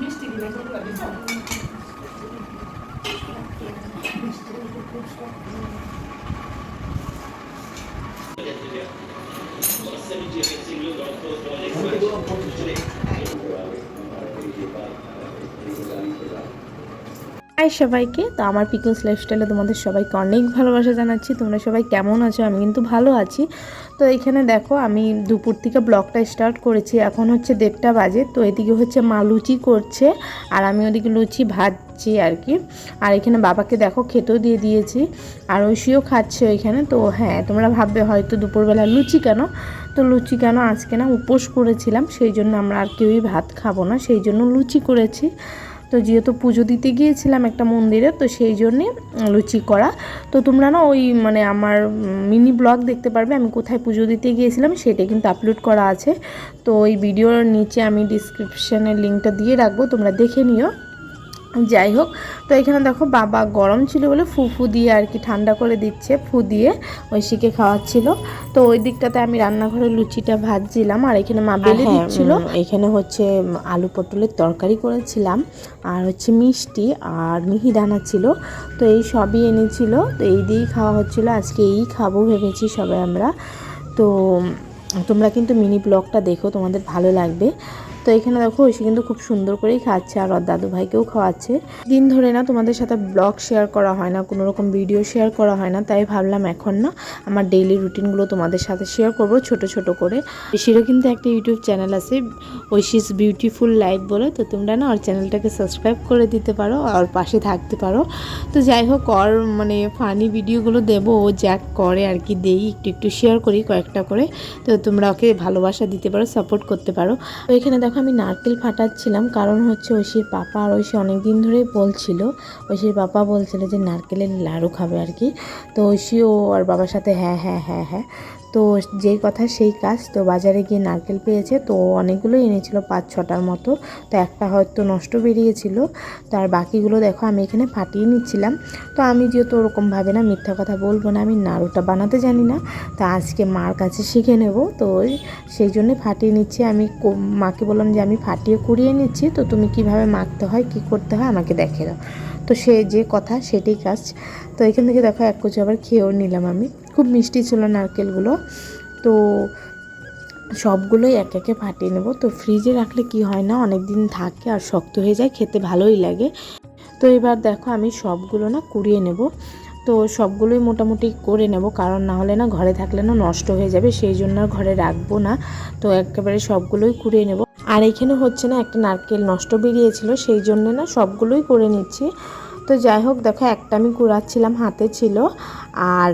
মিষ্টি দিলে ভালো লাগে তো হাই সবাইকে। তো আমার পিকলস লাইফস্টাইলে তোমাদের সবাইকে অনেক ভালোবাসা জানাচ্ছি। তোমরা সবাই কেমন আছো? আমি কিন্তু ভালো আছি। তো এখানে দেখো, আমি দুপুর থেকে ব্লগটা স্টার্ট করেছি। এখন হচ্ছে দেড়টা বাজে। তো এদিকে হচ্ছে মা লুচি করছে আর আমি ওদিকে লুচি ভাজছি আর কি। আর এখানে বাবাকে দেখো খেতেও দিয়ে দিয়েছি। আর ঐশীও খাচ্ছে ওইখানে তো হ্যাঁ তোমরা ভাববে হয়তো দুপুরবেলা লুচি কেন? তো লুচি কেন আজকে না উপোস করেছিলাম। সেই জন্য আমরা আর কেউই ভাত খাব না। সেই জন্য লুচি করেছি। তো যেহেতু পুজো দিতে গিয়েছিলাম একটা মন্দিরে, তো সেই জন্যে লুচি করা। তো তোমরা না ওই মানে আমার মিনি ব্লগ দেখতে পারবে, আমি কোথায় পুজো দিতে গিয়েছিলাম সেটা কিন্তু আপলোড করা আছে। তো ওই ভিডিওর নিচে আমি ডিসক্রিপশানের লিঙ্কটা দিয়ে রাখব, তোমরা দেখে নিও। যাই হোক তো এখানে দেখো বাবা গরম ছিল বলে ফু ফু দিয়ে আর কি ঠান্ডা করে দিচ্ছে ফু দিয়ে ঐশীকে খাওয়াচ্ছিল। তো ওই দিকটাতে আমি রান্নাঘরে লুচিটা ভাজছিলাম আর এখানে মা বেলে দিচ্ছিল। এখানে হচ্ছে আলু পটলের তরকারি করেছিলাম আর হচ্ছে মিষ্টি আর মিহিদানা ছিল। তো এই সবই এনেছিল তো এই দিয়েই খাওয়া হচ্ছিল। আজকে এই খাব ভেবেছি সবাই আমরা। তো তোমরা কিন্তু মিনি ব্লগটা দেখো তোমাদের ভালো লাগবে। তো এখানে দেখো ঐশী কিন্তু খুব সুন্দর করেই খাচ্ছে আর ওর দাদু ভাইকেও খাওয়াচ্ছে। দিন ধরে না তোমাদের সাথে ব্লগ শেয়ার করা হয় না, কোনো রকম ভিডিও শেয়ার করা হয় না, তাই ভাবলাম এখন না আমার ডেইলি রুটিনগুলো তোমাদের সাথে শেয়ার করব ছোট ছোট করে। ঐশীরও কিন্তু একটা ইউটিউব চ্যানেল আছে ঐশিস বিউটিফুল লাইফ বলে, তো তোমরা না ওর চ্যানেলটাকে সাবস্ক্রাইব করে দিতে পারো আর পাশে থাকতে পারো। তো যাই হোক, ওর মানে ফানি ভিডিওগুলো দেবো, ও যা করে আর কি দেই, একটু একটু শেয়ার করি কয়েকটা করে। তো তোমরা ওকে ভালোবাসা দিতে পারো সাপোর্ট করতে পারো। তো এখানে দেখো আমি নারকেল ফাটাচ্ছিলাম, কারণ হচ্ছে ঐশীর পাপা আর ঐশী অনেক দিন ধরেই বলছিল, ঐশীর পাপা বলছিল যে নারকেলের লাড়ু খাবে আর কি। তো ঐশী ও আর বাবার সাথে হ্যাঁ হ্যাঁ হ্যাঁ হ্যাঁ। তো যেই কথা সেই কাজ, তো বাজারে গিয়ে নারকেল পেয়েছে, তো অনেকগুলোই এনেছিল, পাঁচ ছটার মতো। তো একটা হয়তো নষ্ট বেরিয়েছিল, তো আর বাকিগুলো দেখো আমি এখানে ফাটিয়ে নিচ্ছিলাম। তো আমি যেহেতু ওরকমভাবে না মিথ্যা কথা বলব না, আমি নাড়ুটা বানাতে জানি না, তা আজকে মার কাছে শিখে নেব। তো সেই জন্যে ফাটিয়ে নিচ্ছি, আমি মাকে বললাম যে আমি ফাটিয়ে কুড়িয়ে নিচ্ছি, তো তুমি কীভাবে মাখতে হয়, কি করতে হয় আমাকে দেখে দাও। তো সে যে কথা, সেটাই কাজ। তো এখান থেকে দেখো এক কুচি আবার খেয়েও নিলাম আমি। খুব মিষ্টি ছিল নারকেলগুলো। তো সবগুলোই এক একে ফাটিয়ে নেব। তো ফ্রিজে রাখলে কি হয় না অনেক দিন থাকে আর শক্ত হয়ে যায়, খেতে ভালোই লাগে। তো এবার দেখো আমি সবগুলো না কুড়িয়ে নেব। তো সবগুলোই মোটামুটি করে নেব, কারণ না হলে না ঘরে থাকলে না নষ্ট হয়ে যাবে, সেই জন্য আর ঘরে রাখব না। তো একেবারে সবগুলোই কুড়িয়ে নেব। আর এখানে হচ্ছে না একটা নারকেল নষ্ট বেরিয়েছিল, সেই জন্য না সবগুলোই করে নিচ্ছি। তো যাই হোক, দেখো একটা আমি কুড়াচ্ছিলাম, হাতে ছিল। আর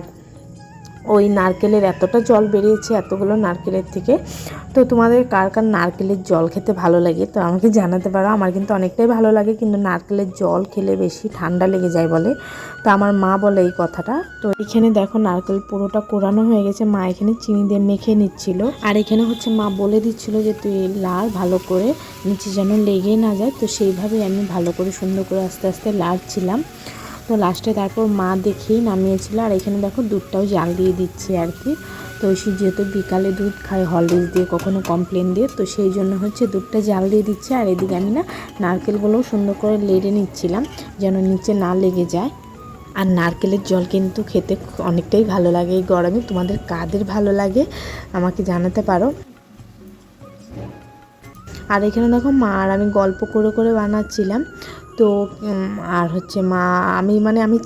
ওই নারকেলের এতটা জল বেরিয়েছে, এতগুলো নারকেলের থেকে। তো তোমাদের কার কার নারকেলের জল খেতে ভালো লাগে? তো আমাকে জানাতে পারো, আমার কিন্তু অনেকটাই ভালো লাগে, কিন্তু নারকেলের জল খেলে বেশি ঠান্ডা লেগে যায় বলে। তো আমার মা বলে এই কথাটা। তো এখানে দেখো নারকেল পুরোটা কোরানো হয়ে গেছে, মা এখানে চিনি দিয়ে মেখে নিচ্ছিল। আর এখানে হচ্ছে মা বলে দিচ্ছিল যে, তুই লাল ভালো করে নিচে যেন লেগে না যায়। তো সেইভাবেই আমি ভালো করে সুন্দর করে আস্তে আস্তে লাড়ছিলাম। তো লাস্টে তারপর মা দেখেই নামিয়েছিল আর এখানে দেখো দুধটাও জাল দিয়ে দিচ্ছে আর কি। তো সে যেহেতু বিকালে দুধ খায় হরলিক্স দিয়ে কখনো কমপ্লেন দিয়ে, তো সেই জন্য হচ্ছে দুধটা জাল দিয়ে দিচ্ছে আর এদিকে আমি না নারকেলগুলোও সুন্দর করে লেড়ে নিচ্ছিলাম যেন নিচে না লেগে যায়। আর নারকেলের জল কিন্তু খেতে অনেকটাই ভালো লাগে এই গরমে। তোমাদের কাদের ভালো লাগে আমাকে জানাতে পারো? আর এখানে দেখো মা আর আমি গল্প করে করে বানাচ্ছিলাম। তো আর হচ্ছে মা, আমি মানে আমি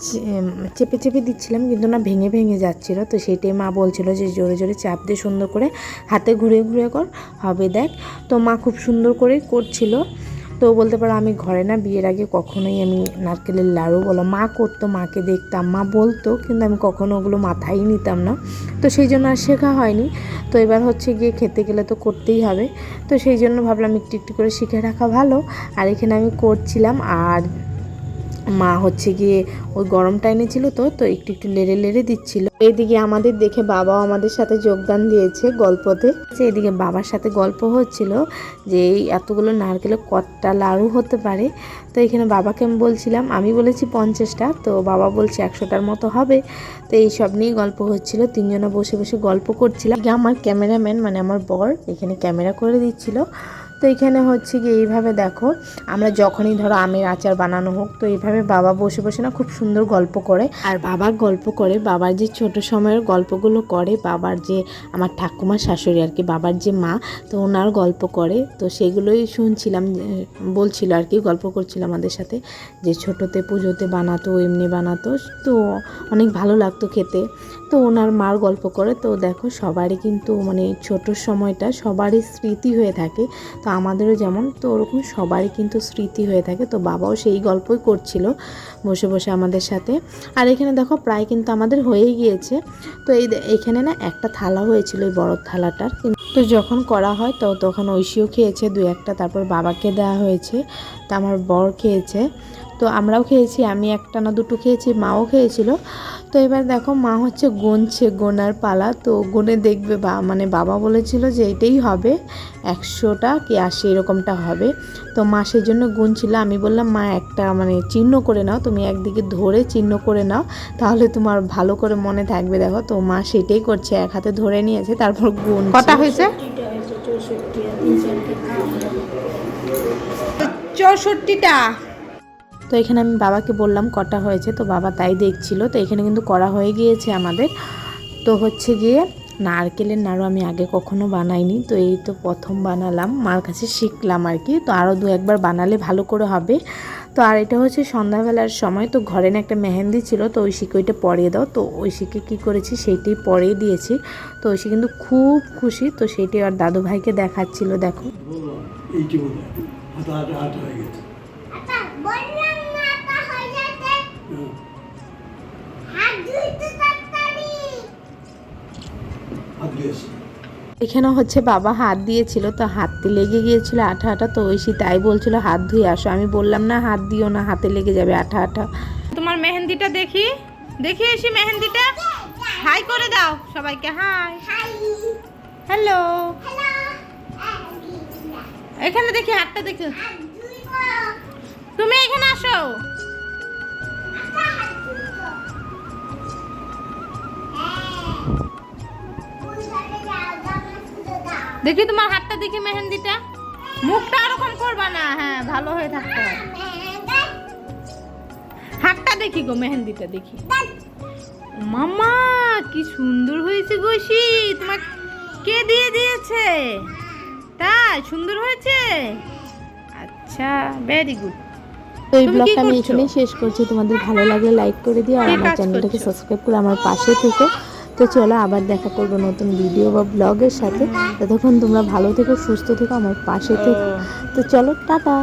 চেপে চেপে দিচ্ছিলাম কিন্তু না ভেঙে ভেঙে যাচ্ছিল। তো সেটাই মা বলছিল যে জোরে জোরে চাপ দিয়ে সুন্দর করে, হাতে ঘুরে ঘুরে কর। হবে দেখ। তো মা খুব সুন্দর করেই করছিল। তো বলতে পারো আমি ঘরে না বিয়ের আগে কখনোই আমি নারকেলের লাড়ু বলো, মা করতো, মাকে দেখতাম, মা বলতো, কিন্তু আমি কখনো ওগুলো মাথায় নিতাম না। তো সেই জন্য আর শেখা হয়নি। তো এবার হচ্ছে গিয়ে খেতে গেলে তো করতেই হবে। তো সেই জন্য ভাবলাম একটু একটু করে শিখে রাখা ভালো। আর এখানে আমি করছিলাম, আর মা হচ্ছে গিয়ে ওই গরমটা এনেছিল তো তো একটু একটু লেড়ে লেড়ে দিচ্ছিল। এইদিকে আমাদের দেখে বাবাও আমাদের সাথে যোগদান দিয়েছে গল্পতে। এদিকে বাবার সাথে গল্প হচ্ছিল যে এই এতগুলো নারকেলে কতটা লাড়ু হতে পারে। তো এখানে বাবাকে আমি বলছিলাম, আমি বলেছি পঞ্চাশটা, তো বাবা বলছে একশোটার মতো হবে। তো এই সব নিয়ে গল্প হচ্ছিল, তিনজনে বসে বসে গল্প করছিলাম আমার ক্যামেরাম্যান মানে আমার বর, এখানে ক্যামেরা করে দিচ্ছিল। তো এখানে হচ্ছে কি এইভাবে দেখো, আমরা যখনই ধরো আমের আচার বানানো হোক, তো এইভাবে বাবা বসে বসে না খুব সুন্দর গল্প করে। আর বাবা গল্প করে, বাবার যে ছোট সময়ের গল্পগুলো করে, বাবার যে আমার ঠাকুমা শাশুড়ি আর কি, বাবার যে মা, তো ওনার গল্প করে। তো সেগুলোই শুনছিলাম বলছিল আর কি, গল্প করছিল আমাদের সাথে, যে ছোটোতে পুজোতে বানাতো, এমনি বানাতো, তো অনেক ভালো লাগতো খেতে। তো ওনার মার গল্প করে, তো দেখো সবারই কিন্তু মানে ছোট সময়টা সবারই স্মৃতি হয়ে থাকে। তো আমাদেরও যেমন, তো ওরকম সবারই কিন্তু স্মৃতি হয়ে থাকে। তো বাবাও সেই গল্পই করছিল বসে বসে আমাদের সাথে। আর এখানে দেখো প্রায় কিন্তু আমাদের হয়েই গিয়েছে। তো এই এখানে না একটা থালা হয়েছিল এই বড় থালাটার। তো যখন করা হয় তো তখন ঐশীও খেয়েছে দু একটা, তারপর বাবাকে দেওয়া হয়েছে, তা আমার বর খেয়েছে। তো আমরাও খেয়েছি, আমি একটা না দুটো খেয়েছি, মাও খেয়েছিল। তো এবার দেখো মা হচ্ছে গুনছে গোনার পালা। তো গুনে দেখবে বা মানে বাবা বলেছিল যে এটাই হবে একশোটা কি আশি এরকমটা হবে। তো মা সেই জন্য গুনছিল আমি বললাম মা একটা মানে চিহ্ন করে নাও তুমি একদিকে ধরে চিহ্ন করে নাও তাহলে তোমার ভালো করে মনে থাকবে। দেখো তো মা সেটাই করছে এক হাতে ধরে নিয়েছে তারপর গুন কটা হয়েছে? চৌষট্টিটা? তো এখানে আমি বাবাকে বললাম কটা হয়েছে তো বাবা তাই দেখছিল। তো এখানে কিন্তু করা হয়ে গিয়েছে আমাদের। তো হচ্ছে গিয়ে নারকেলের নাড়ু আমি আগে কখনো বানাইনি তো এই তো প্রথম বানালাম মার কাছে শিখলাম আর কি। তো আরও দু একবার বানালে ভালো করে হবে। তো আর এটা হচ্ছে সন্ধ্যাবেলার সময় তো ঘরে না একটা মেহেন্দি ছিল তো ঐশীকে ওইটা পরিয়ে দাও। তো ঐশীকে কী করেছি সেইটি পরিয়ে দিয়েছি। তো ঐশী কিন্তু খুব খুশি তো সেইটাই আর দাদু ভাইকে দেখাচ্ছিল দেখো। এখানে হচ্ছে বাবা হাত দিয়েছিল, তো হাতে লেগে গিয়েছিল আঠা আঠা, তো ঐশী তাই বলছিল, হাত ধুয়ে আসো। আমি বললাম, না, হাত দিও না, হাতে লেগে যাবে আঠা আঠা। তোমার মেহেন্দিটা দেখি দেখি এসি মেহেন্দিটা। হাই করে দাও সবাইকে, হাই। হ্যালো। এখানে দেখি হাতটা দেখি। তুমি এখানে আসো। দেখি তোমার হাতটা দেখি মেহেন্দিটা। মুখটা ওরকম করবা না। হ্যাঁ ভালো হয়ে থাকতে হবে। হাতটা দেখি গো মেহেন্দিটা দেখি। মামা কি সুন্দর হয়েছে গোসি তোমার কে দিয়ে দিয়েছে? তাই সুন্দর হয়েছে? আচ্ছা ভেরি গুড তো এই ব্লগটা আমি এখানেই শেষ করছি। তোমাদের ভালো লাগলে লাইক করে দিও আর আমার চ্যানেলটাকে সাবস্ক্রাইব করে আমার পাশে থেকো। তো চলো আবার দেখা করব নতুন ভিডিও বা ব্লগের সাথে। ততক্ষণ তোমরা ভালো থেকো সুস্থ থেকো আমার পাশে থেকো। তো চলো টাটা।